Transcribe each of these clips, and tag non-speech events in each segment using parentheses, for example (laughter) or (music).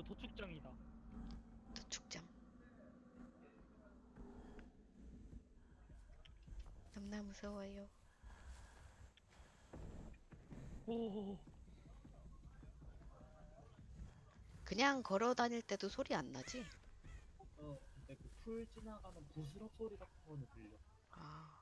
그 도축장이다. 도축장. 너무나 무서워요. 오. 그냥 걸어 다닐 때도 소리 안 나지? 어, 근데 그 풀 지나가는 부스럭 소리 같은 거는 들려. 아.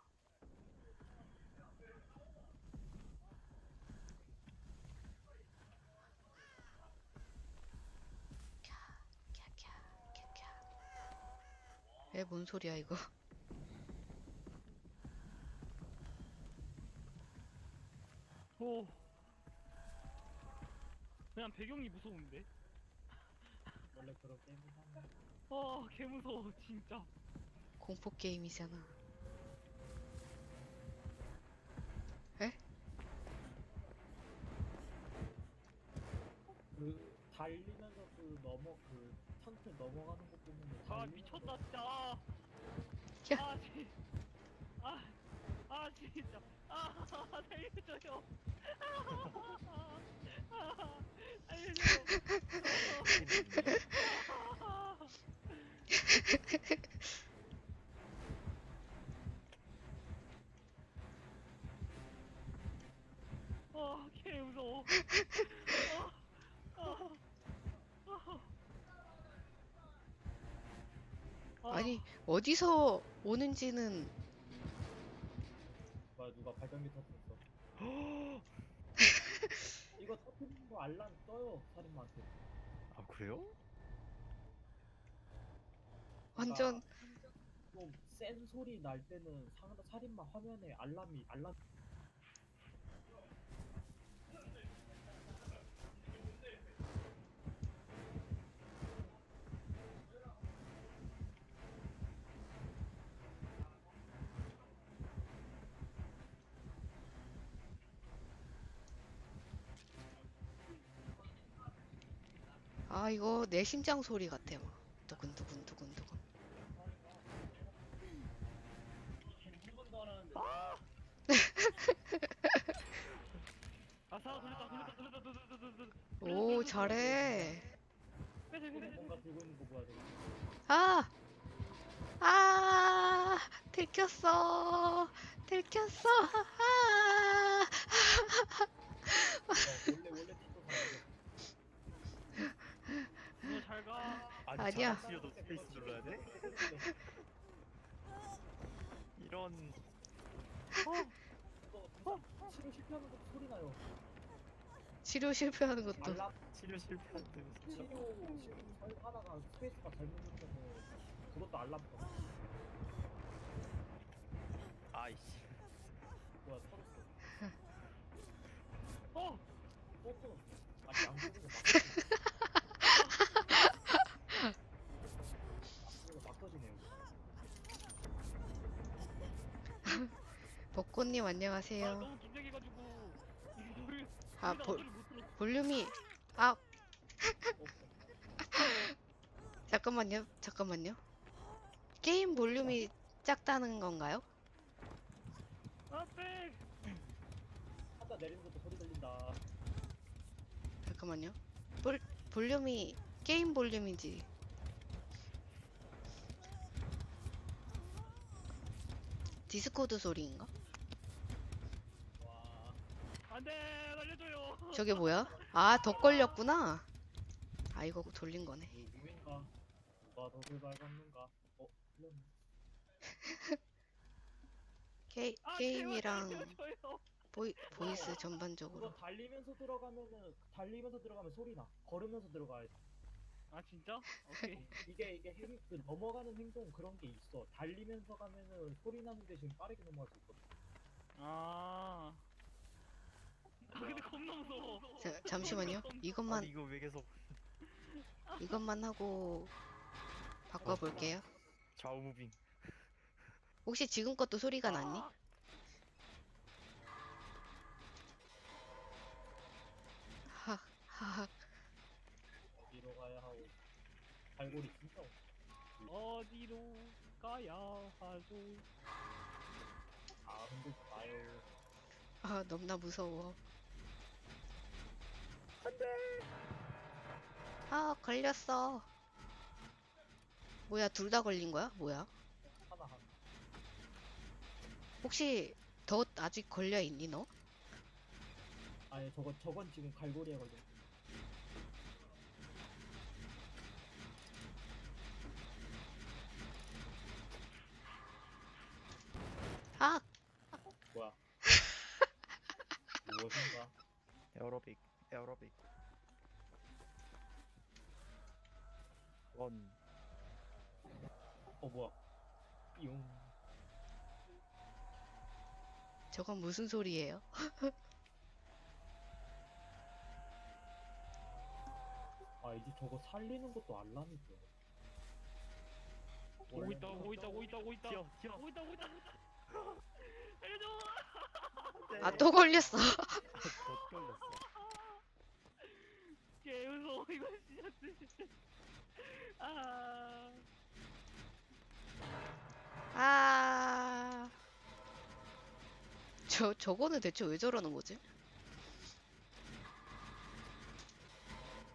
왜뭔 소리야 이거? 오. 그냥 배경이 무서운데? 원래 그런 게임을 하는. 아, 개 무서워, 진짜. 공포 게임이잖아. 그 달리면서 그 넘어 그거 보면 아, 미쳤다, 진짜. 아, 야. 아, 진, 아, 아, 진짜. 아, 살려줘요. 아, 아, 알려줘요. 아, 아, 개 무서워. 아, 아, 아, 아. 아니 어디서 오는지는 뭐야 누가 발전기 터뜨렸어. (gasps) 이거 터뜨리는 거 알람 떠요 살인마한테. 아 그래요? 완전 좀 센 소리 날 때는 상 살인마 화면에 알람이 알람. 아 이거 내 심장 소리 같아 막 두근두근 두근두근. 돌렸다 오 (laughs) 잘해. 뭔가. 아! 아! 들켰어! 들켰어! 아! 어, 원래 너 잘가 아니 아니야. 자시려도 스페이스 눌러야 돼? (laughs) 이런 어, 치료 실패하는 것도 소리 나요. 치료 실패하는 것도 알람 치료 실패한데 진짜 치료 치료 하다가 스페이스가 잘못 누르면 그것도 알람 떠. 아이씨 뭐야 터졌어. 어또 터졌어. 아니 양쪽에서 막. 터지네. 막 터지네요. 벚 꽃님 아, 안녕하세요. 너무 긴장해가지고 아 볼, 들었어 볼륨이 아 어, (laughs) 잠깐만요 잠깐만요. 게임 볼륨이 작다는 건가요? 하다 내리는 것도 소리 들린다. 잠깐만요. 볼 볼륨이 게임 볼륨인지 디스코드 소리인가? 와. 안돼 날려줘요 저게 뭐야? 아더 걸렸구나. 아 이거 돌린 거네. 누구인가? 누가 덕을 밟았는가? 어, 틀렸네. (laughs) 게, 아, 게임이랑. 보이, 보이스 그거 전반적으로 달리면서 들어가면은 달리면서 들어가면 소리 나. 걸으면서 들어가야 돼. 아 진짜? 오케이 (laughs) 이게 이게 행, 그 넘어가는 행동 그런 게 있어. 달리면서 가면은 소리 나는 대신 빠르게 넘어갈 수 있거든. 아 아, 근데 겁나 무서워 자, 잠시만요 이것만 아니 이거 왜 계속 이것만 하고 바꿔볼게요 좌우 무빙 혹시 지금 것도 소리가 났니? 아, 하하하 어디로 가야 하고. 갈고리 진짜 없어. 어디로 가야 하죠 아 흔들지 마요. 아 너무나 무서워 아 걸렸어. 뭐야, 둘 다 걸린 거야? 뭐야? 혹시 더 아직 걸려 있니 너? 아니 저거 저건 지금 갈고리에 걸려. 아, 뭐야? 무엇인가? 에어로빅 원어 뭐야? 용. 저건 무슨 소리예요? (laughs) 아 이제 저거 살리는 것도 알람이 떠. 오고 있다 오고 있다 오고 있다 오고 있다 튀어 튀어 오고 있다 오고 있다 오고 있다 (laughs) 살려줘 아, 또 걸렸어. (laughs) 더 걸렸어 개 무서워 (laughs) 이거 진짜 진짜 아 아. 저, 저거는 대체 왜 저러는 거지?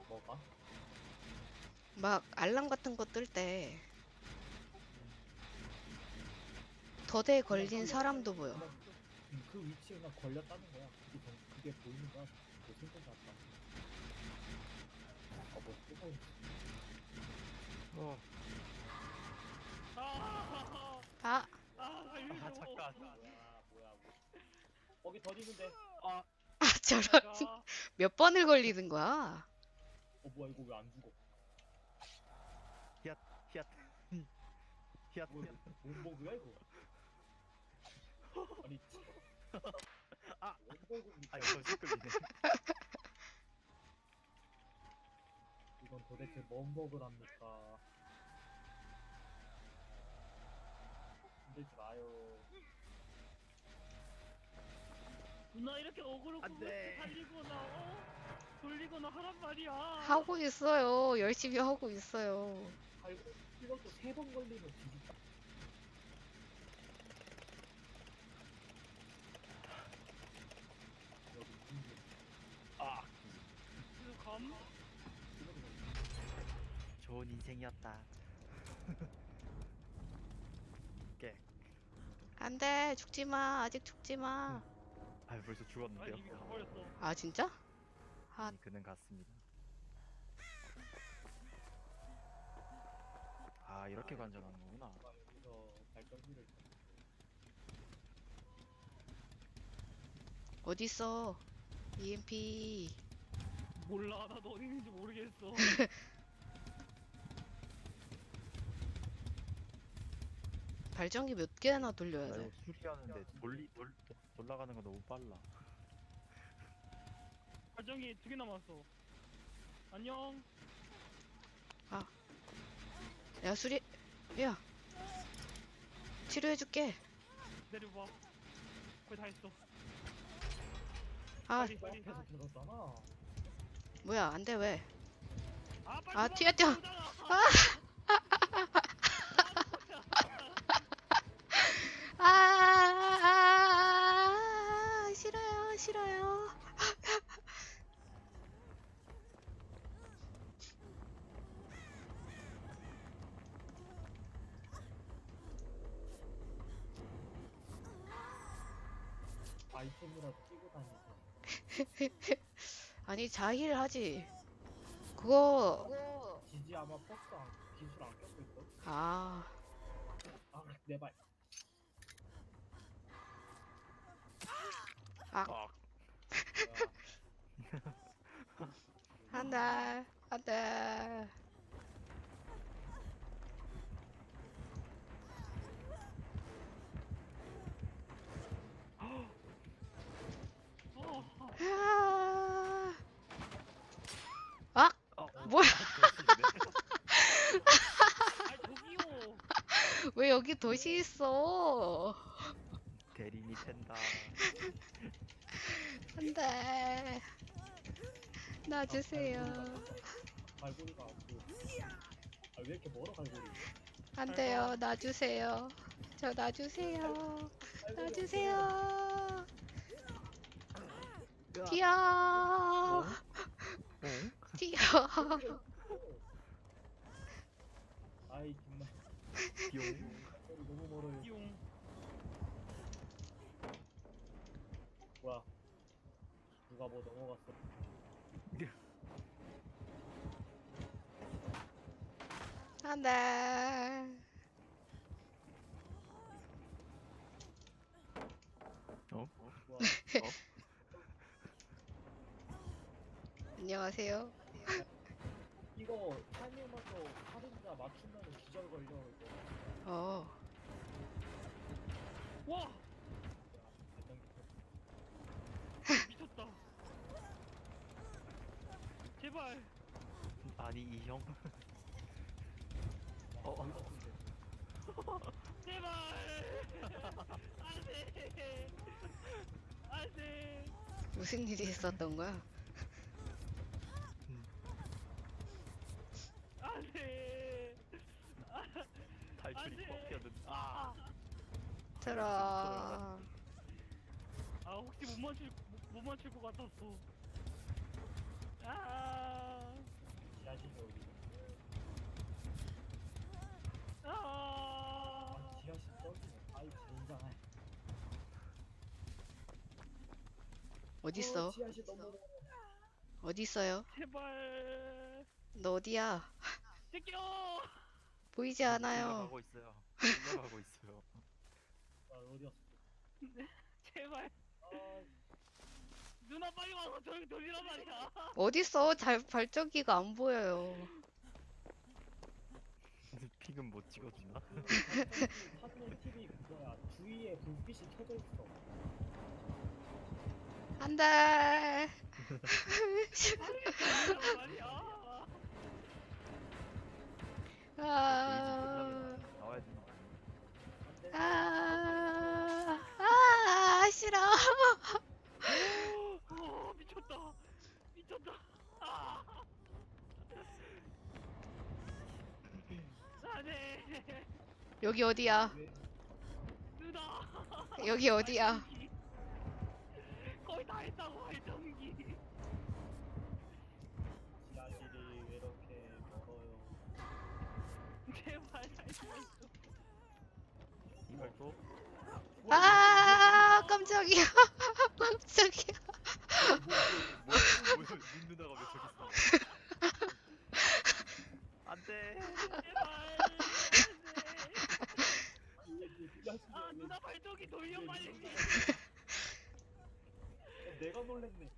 뭐가? 막 알람 같은 거 뜰 때 더대에 걸린 사람도 보여. 그- 위치에 걸렸다는 거야. 그게, 정- 그게 보이는 거야. 그 생각이 안 나. 뜨거 어. 아, 아, 아. 아 잠깐 뭐. 거기 더 있는데. 아, 저런. 아, (laughs) 몇 번을 걸리는 거야? 어 뭐야 이거 왜 안 죽어? 히앗 히앗 히앗 뭐야 원버그야 이거? (laughs) 아니 아! 아 이거 시끌리네 (laughs) 이건 도대체 뭔 버그랍니까? 힘들지 마요. 누나 이렇게 어그로 안 돼. 살리거나 어? 돌리거나 하란 말이야 하고 있어요. 열심히 하고 있어요. 아이고 이것도 세 번 걸리면 뒤집다. 여기 힘들. 아 그래서 감? 좋은 인생이었다 (laughs) 깨 안 돼. 죽지 마. 아직 죽지 마. 아 벌써 아 죽었는데요 이미 가버렸어 아, 진짜? 아, 그는 갔습니다 아 이렇게 관전하는 거구나 여기서 발전기를 어딨어? EMP. 몰라 나도 어디 있는지 모르겠어 (laughs) 발전기 몇 개나 돌려야 나 돼? 이거 수리하는데 돌리 돌 돌아가는 거 너무 빨라 발정이 두개 남았어 안녕 야, 수리. 야. 치료해줄게. 내려봐 거의 다 했어 아, 빨리 내 빨리 들었잖아. 뭐야. 안 돼, 왜? 아 빨리 아, 도망가, 뛰어, 뛰어. 도망가. 아, 아, 아, 싫어요, 싫어요. 아이템이라도 끼고 다니지. 아니, 자힐 하지. 그거, 지지 아마 버스 안, 기술 안 꼈을 걸? 아, 아, 내 발. 아 뭐야. 돼, 안 돼. 어, 아, 어, 뭐야. 아 저기요 왜 여기 도시 있어? 대리니 팬다 안 돼. 놔주세요. 갈고리가 그. 아왜 이렇게 멀어 갈고리? 안 돼요. 놔주세요. 저 놔주세요. 놔주세요. 튀어. 응? 갈고리. 아이 정말 뿅. 거리 너무 멀어요. 띠용. 뭐야? 누가 뭐 넘어갔어? 안돼. 어? 뭐야? 안녕하세요. 이거 타이밍마저 살인자 맞추면 기절 걸려 이거. 어. 와 (laughs) 미쳤다. 제발. 아니 이 형. 어, 어. 제발. 안돼. 안돼. 무슨 일이 있었던 거야? 안돼. 탈출이 안 돼. 꺾였는데. 아. 들어. 아 혹시 못 맞출 못, 못 맞출 것 같았어. 아. 지하실 여기. 아. 아 지하실 떨리네. 아이 젠장. 어딨어? 어, 지하실 너무. 어딨어요? 제발. 너 어디야? 제껴. 보이지 않아요. 올라가고 있어요. 올라가고 있어요. 아 어디였어? 제발. 아 누나 빨리 와서 저기 돌리란 말이야. 어딨어? 잘 발전기가 안 보여요. 픽은 못 찍어주나? TV. 주위에 불빛이 켜져 있어. 안돼. 돌리란 말이야. 아. 나와야 돼. 안돼. 아. 아, 싫어. (laughs) 오 미쳤다. (laughs) 아. 안돼. 여기 어디야? 왜? 누나. 여기 어디야? 거의 다 했다고 발전기. 지하실이 왜 이렇게 멀어요? 제발 살려줘. 이걸 또 아, 깜짝이야. (laughs) 깜짝이야. 눈 누나가 왜 저기 있어? 안돼. 이게 지하실이 아 왜- 누나 발전기 돌려 빨리. 어, 내가 놀랬네.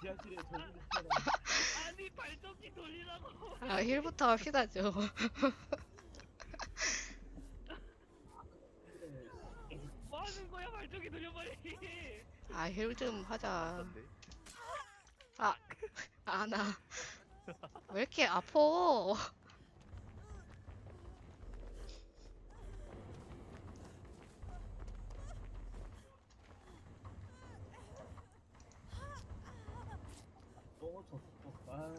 지하실에 저기 있잖아. 아니 발전기 돌리라고. 아, 힐부터 합시다 좀. (laughs) 그래. 뭐 하는 거야 발전기 돌려 빨리. 아, 힐 좀 하자. 안돼. 아나. (laughs) 왜 이렇게 아파? 아.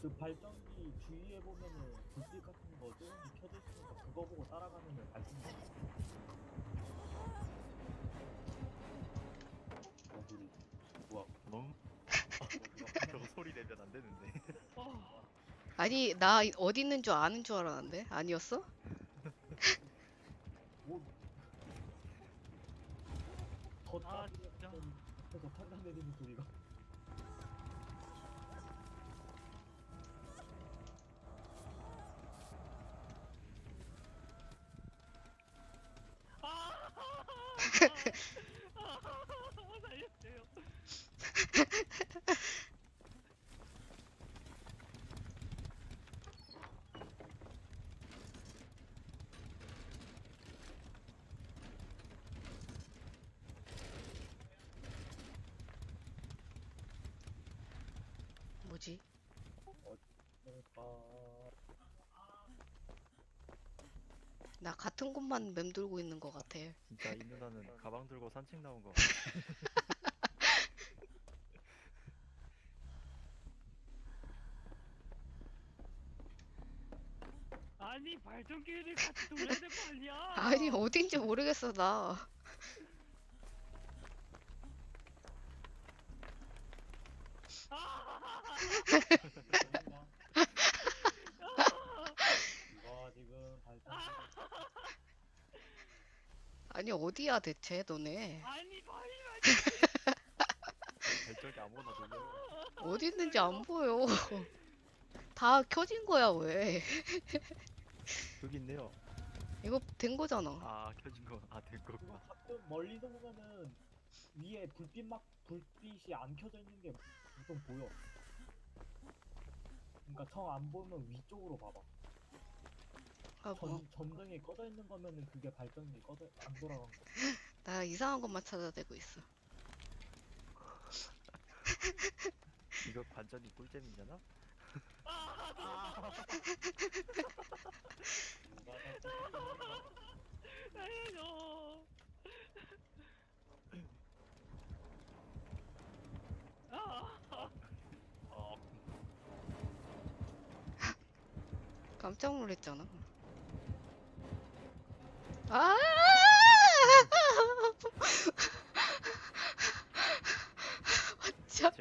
그 발전기 주위에 보면은 불빛 같은 거 조금씩 켜져 있으니까 그거 보고 따라가면은 발전기. 내면 안 되는데. 어, 아니, 나 어디 있는 줄 아는 줄 알았는데? 아니었어? 뭐? 더 아, 따지면 진짜. 앞에서 판단 내리는 소리가. 아, 아, 살려주세요. 뭐지? 나 같은 곳만 맴돌고 있는 것 같아. 진짜 이 누나는 가방 들고 산책 나온 거. (laughs) (laughs) 아니 발전기를 같이 돌려야 될거 아니야? 아니, 어딘지 모르겠어, 나. (laughs) 아니 어디야 대체 너네 아니 말이야 아니. 어디 있는지 안 보여 다 켜진 거야 왜 여기 있네요. 이거 된 거잖아 아 켜진 거. 아된 거. 가끔 멀리서 보면은 위에 불빛 막 불빛이 안 켜져 있는 게 보통 보여. 그러니까 정 안 보면 위쪽으로 봐봐. 아, 뭐. 전, 점등이 꺼져 있는 거면은 그게 발전기 꺼져 안 돌아간 거. (laughs) 나 이상한 것만 찾아대고 있어 (laughs) 이거 반전이 꿀잼이잖아. 누가 다 살려줘 아 어. 깜짝 놀랐잖아. 아! 완전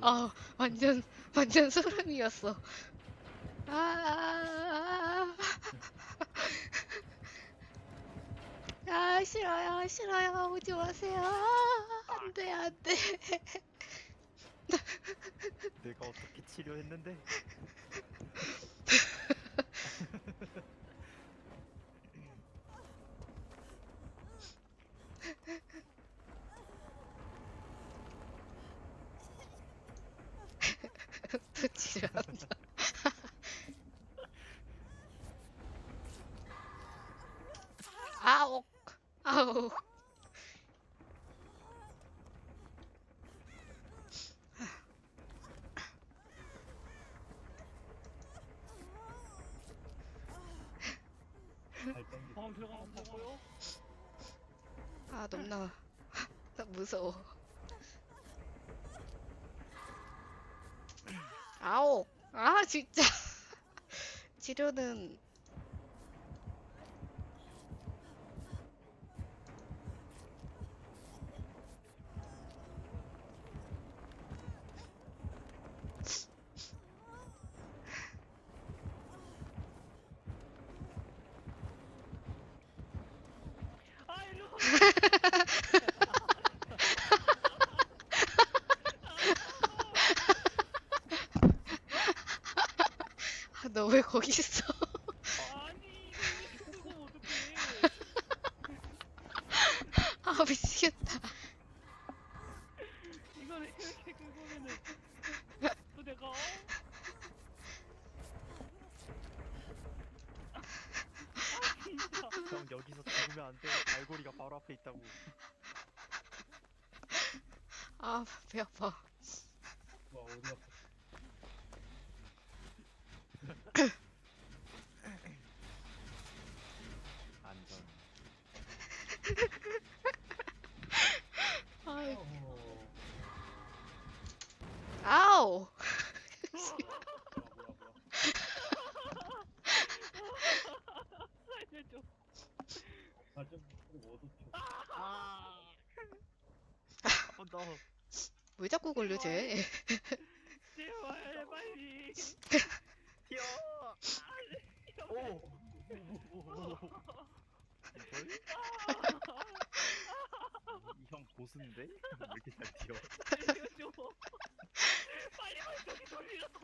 아 완전 완전 소름이었어. 아, 아 싫어요 싫어요. 오지 마세요. 안돼 안돼. 내가 어떻게 치료했는데? (laughs) 또지랄한다 아옥 아옥 발전기 방 들어가면 보고요 아 너무나 나 무서워 아오 아 진짜. (laughs) 치료는 아 일로 와 아, 너 왜 거기 있어 아니 이거 끄고 어떡해 아 미치겠다 이거는 이렇게 끄고면은 또 내가 어? 아 진짜 형 여기서 죽으면 안 돼. 갈고리가 바로 앞에 있다고. 아 배 아파 와 어디 갔어? 안전. 아이, 어허. 아우 뭐야 뭐야 뭐야. 살려줘 발전기 끄고 어디 켜? 아. 한 번 더. 왜 자꾸 걸려 쟤 제발 (laughs) 빨리 (laughs) 튀어. 오. 이형 보스인데? 왜 이렇게 잘 뛰어? 살려줘 빨리 빨리 돌리라고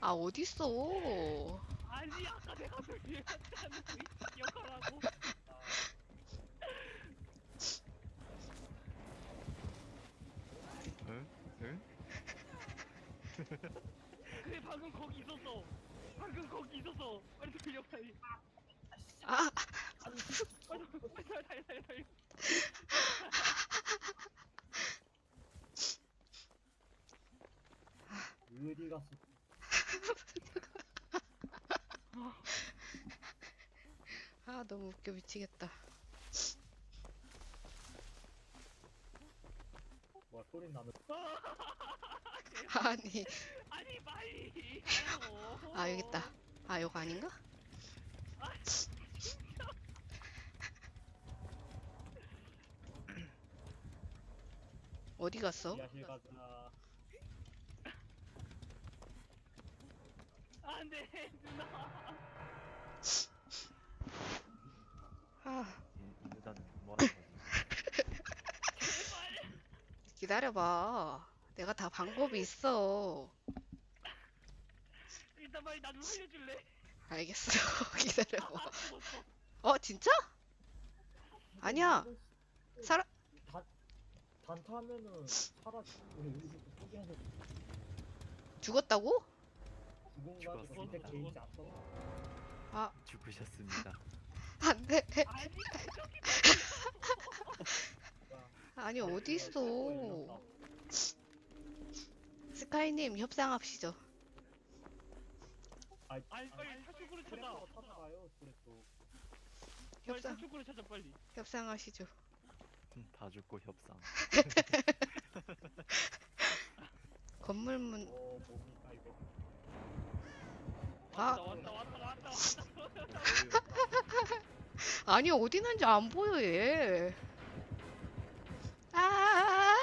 아 어딨어 아니 아까 내가 돌려놨다는 거 기억하라고 그래 방금 거기 있었어. 방금 거기 있었어. 빨리 돌려 빨리. 아. 빨리 빨리 빨리 빨리 빨리 빨리 어디 갔어? 아 너무 웃겨. 미치겠다. 와 소리 나는. 아 (laughs) 아니. 아니 빨리. 아 여기 있다. 아 요거 아닌가? 어디 갔어? 안돼 누나. 아. 기다려봐. 내가 다 방법이 있어. 일단 빨리 나좀 살려줄래? 알겠어. 기다려봐. 아. 어, 진짜? 아니야. 살아, 단, 단타하면은 우리 포기하는 죽었다고? 죽었습니다. 게이지. 죽으셨습니다. 안 돼. 아니 아니, 어딨어. 스카이님, 협상합시죠. 아, 아니 빨리 탈출구를 찾아. 트랙터 찾아가요. 빨리 협상, 탈출구를 찾아 빨리. 협상하시죠. 음, 다 죽고 협상. (laughs) 건물문, 어 뭡니까 이거. 아. 왔다 왔다 왔다 왔다 (laughs) 왔다. 아니, 어디 있는지 안 보여, 얘. 아,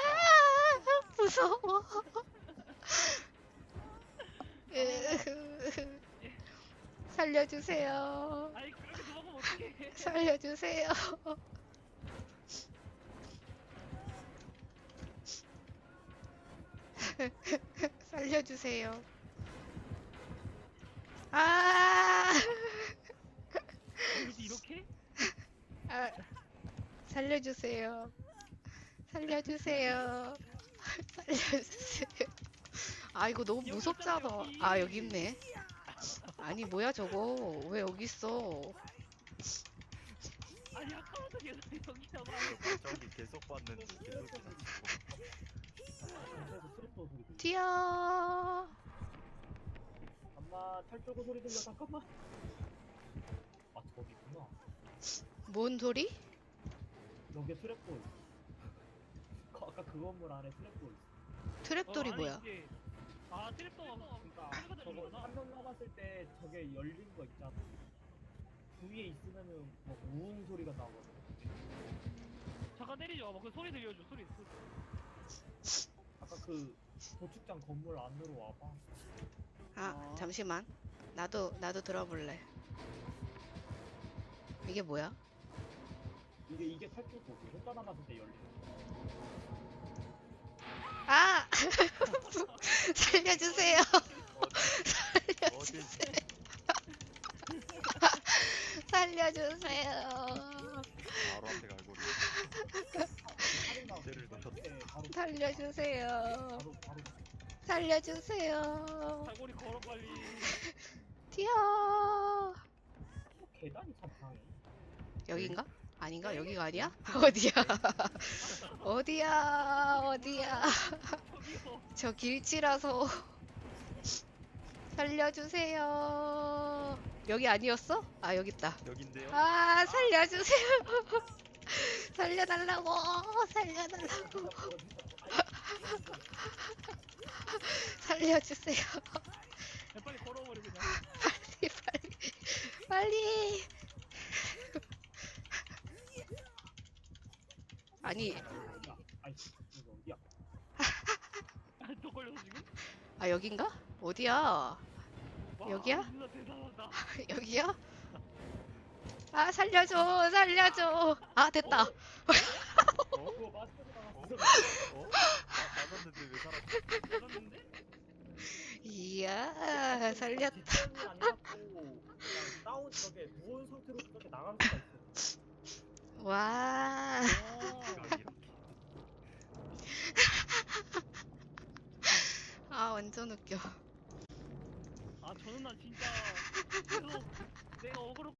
무서워. 살려주세요. 아니 그렇게 도망가면 어떡해? (laughs) 살려주세요. (laughs) 살려주세요. 아, 여기서 이렇게? 아, 살려주세요. 살려주세요. (laughs) 살려주세요. 아, 이거 너무 무섭잖아. 여기. 아, 여기 있네. 아니, 뭐야, 저거. 왜 여기 있어? 아니 아까부터 계속 여기다 봐. 저기 계속 봤는데 계속. 튀어. 잠깐만 탈출구 소리 들려. 잠깐만. 아 저기구나. 뭔 소리? 있어. 그- 아까 그 건물 안에 있어. 트랩돌이 어, 아니, 뭐야? 이게- 아 트랩도 그러니까 저거 달리구나. 한명 남았을 때 저게 열린 거 있잖아. 그 위에 있으면은 뭐 우웅 소리가 나거든. 잠깐 때리지 마봐. 그 소리 들려줘. 소리. 소리. 아까 그 도축장 건물 안으로 와봐. 아, 어. 잠시만. 나도 나도 들어볼래. 이게 뭐야? 이게 이게 탈출구. 혼자 남았을 때 열린 거. 아! (laughs) 살려주세요. (laughs) (laughs) 살려주세요. 바로 앞에 살려주세요. 바로 살려주세요. 갈고리 걸어 빨리. 튀어. 계단이 참 강해. 여긴가? 아닌가? 여기가 아니야? (laughs) (laughs) 어디야? 어디야? 어디야? (laughs) 저 길치라서 살려주세요. 여기 아니었어? 아 여기 있다. 여긴데요? 아 살려주세요. 살려달라고 살려달라고 살려주세요. 야, 빨리 걸어버려 그냥. 빨리 빨리 빨리. 아니 야, 아이 이거 어디야? 아, 또 걸렸어 지금? 아 여긴가? 어디야? 와, 여기야? 누나 대단하다. (laughs) 여기야? 아 살려줘 살려줘. 아 됐다. 어? (laughs) 그거 마스터가 나왔어. 어? 아, 맞았는데 왜 살았지? 걸렸는데? 이야 살렸다. 뒷전이 아니고 그냥 다운 저게 누운 상태로 저렇게 나갈 수가 있어. 와. 와. 이렇게. 아 완전 웃겨. 아 저는 나 진짜 계속 내가 어그로